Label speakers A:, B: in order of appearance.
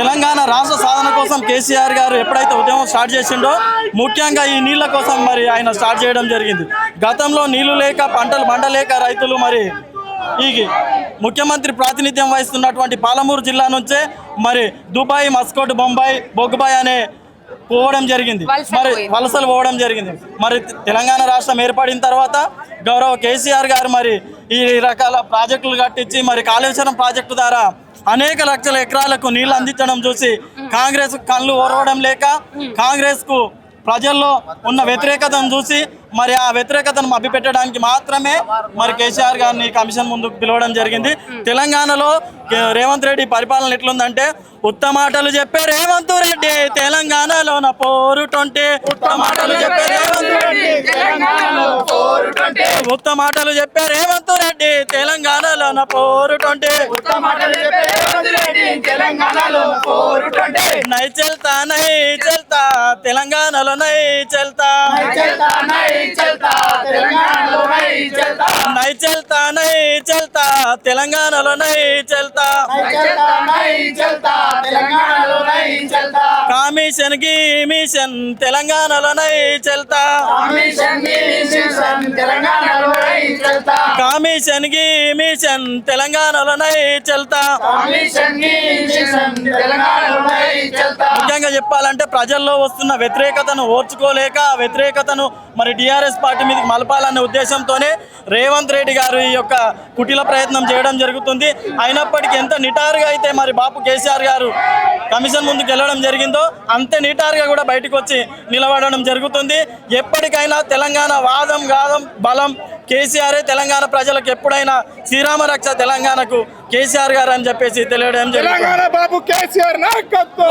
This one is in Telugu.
A: తెలంగాణ రాష్ట్ర సాధన కోసం కేసీఆర్ గారు ఎప్పుడైతే ఉద్యమం స్టార్ట్ చేసిండో ముఖ్యంగా ఈ నీళ్ళ కోసం మరి ఆయన స్టార్ట్ చేయడం జరిగింది. గతంలో నీళ్ళు లేక పంటలు పండలేక రైతులు మరి ఈ ముఖ్యమంత్రి ప్రాతినిధ్యం వహిస్తున్నటువంటి పాలమూరు జిల్లా నుంచే మరి దుబాయ్ మస్కోట్ బొంబాయి బొగ్గుబాయ్ అనే పోవడం జరిగింది. మరి. వలసలు పోవడం జరిగింది. మరి తెలంగాణ రాష్ట్రం ఏర్పడిన తర్వాత గౌరవ కేసీఆర్ గారు మరి ఈ రకాల ప్రాజెక్టులు కట్టించి మరి కాళేశ్వరం ప్రాజెక్టు ద్వారా అనేక లక్షల ఎకరాలకు నీళ్ళు అందించడం చూసి కాంగ్రెస్ కళ్ళు ఓరవడం లేక కాంగ్రెస్కు ప్రజల్లో ఉన్న వ్యతిరేకతను చూసి మరి ఆ వ్యతిరేకతను మభ్యపెట్టడానికి మాత్రమే మరి కేసీఆర్ గారిని కమిషన్ ముందుకు పిలవడం జరిగింది. తెలంగాణలో రేవంత్ రెడ్డి పరిపాలన ఎట్లుందంటే ఉత్తమాటలు చెప్పే రేవంత్ రెడ్డి నా పోరుటొంటే. ఉత్తమాటలు చెప్పే రేవంత్ రెడ్డి ఉత్తమాటలు చెప్పే రేవంత్ రెడ్డి తెలంగాణలోన పోరుటొంటే. నై చెల్తా నై చెల్తా తెలంగాణలో నై చెల్తా. నై చెల్తా నై చెల్తా తెలంగాణలో నై చెల్తా. తెలంగాణలో నై చెల్తా. కమిషన్కి మిషన్ తెలంగాణలో నై చెల్తా. ముఖ్యంగా చెప్పాలంటే ప్రజల్లో వస్తున్న వ్యతిరేకతను ఓర్చుకోలేక ఆ వ్యతిరేకతను మరి టీఆర్ఎస్ పార్టీ మీదకి మలపాలనే ఉద్దేశంతోనే రేవంత్ రెడ్డి గారు ఈ యొక్క కుటిల ప్రయత్నం చేయడం జరుగుతుంది. అయినప్పటికీ ఎంత నిటారుగా అయితే మరి బాపు కేసీఆర్ గారు కమిషన్ ముందుకు వెళ్ళడం జరిగిందో అంతే నిటారుగా కూడా బయటకు వచ్చి నిలబడడం జరుగుతుంది. ఎప్పటికైనా తెలంగాణ వాదం గాదం బలం కేసీఆరే తెలంగాణ ప్రజలకు ఎప్పుడైనా శ్రీరామ రక్ష తెలంగాణకు కేసీఆర్ గారు అని చెప్పేసి తెలియడం జరిగింది
B: తెలంగాణ బాబు కేసీఆర్ నాయకత్వం!